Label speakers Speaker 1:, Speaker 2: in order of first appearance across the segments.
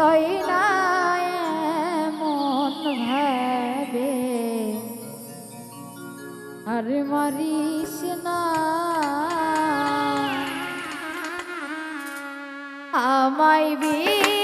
Speaker 1: লয় না মন ভাবে। আর মারিস না। আমায় বি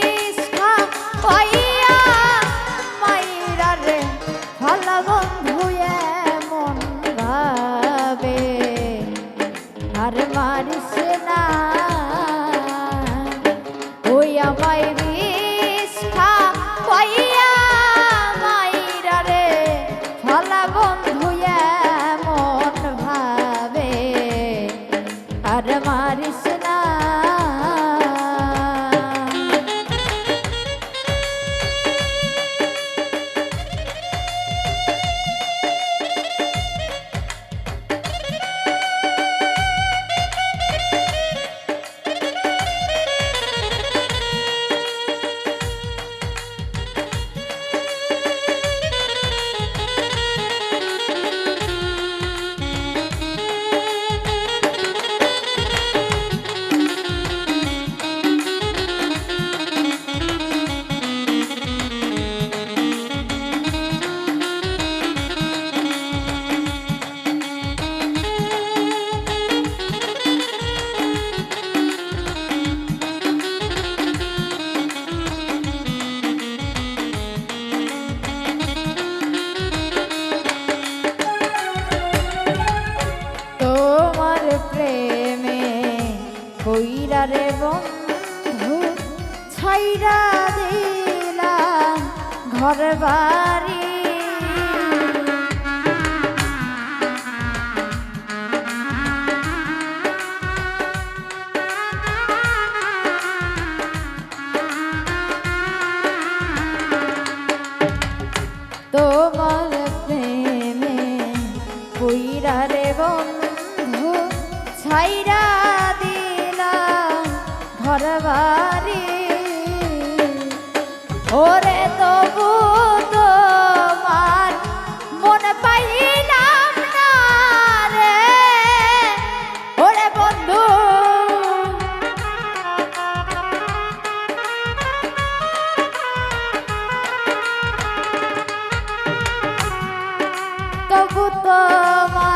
Speaker 1: রে বন্ধু ছাইরা দিলাম ঘর বাড়ি খুব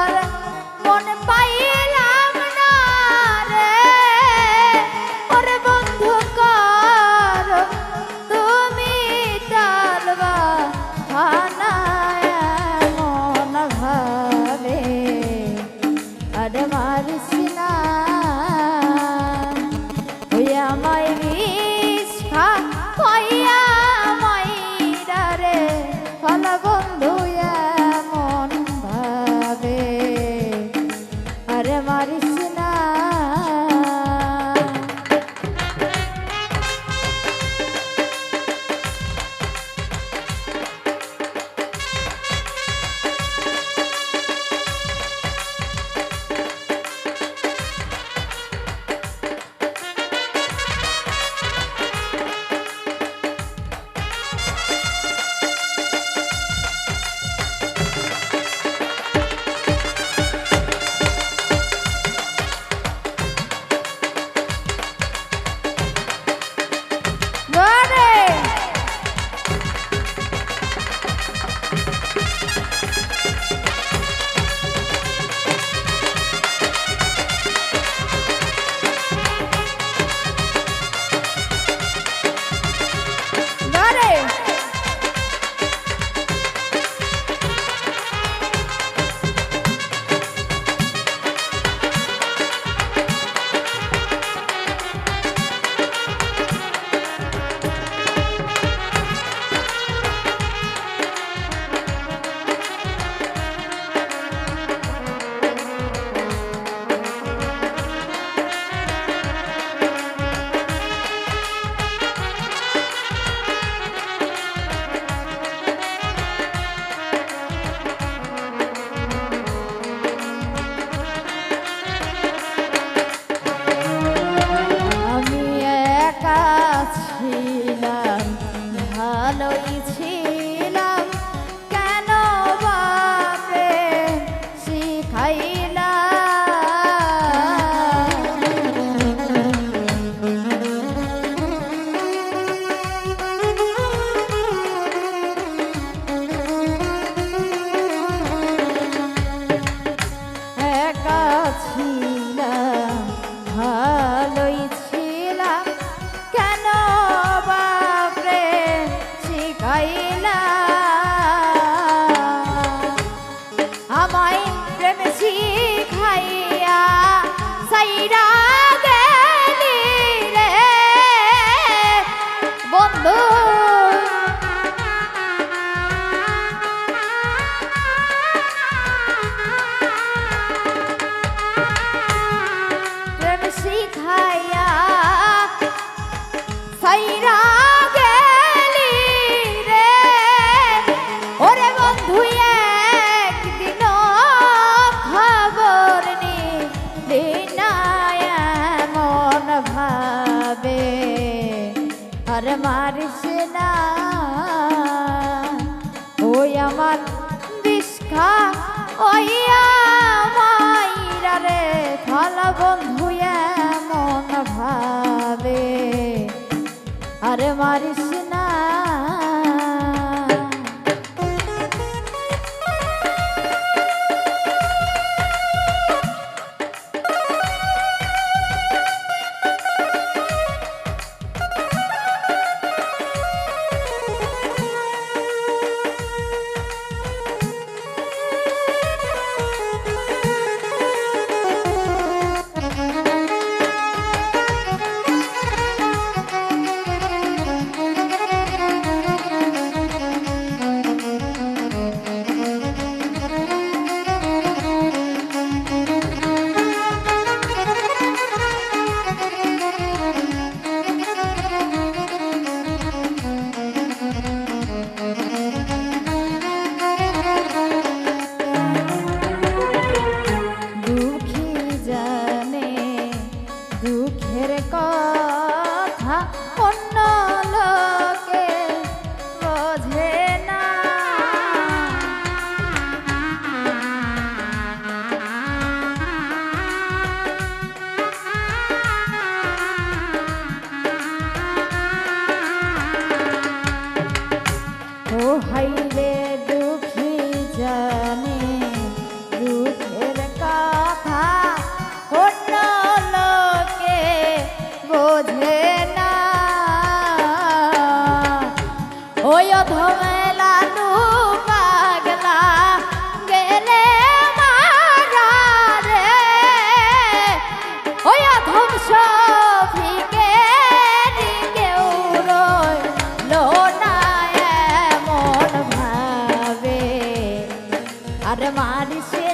Speaker 1: Bye. পারছে না। ওই আমার বিষ্কা ওই মাইরা রে বন্ধু এমন ভাবে। আরে মারিস I'm a manisnya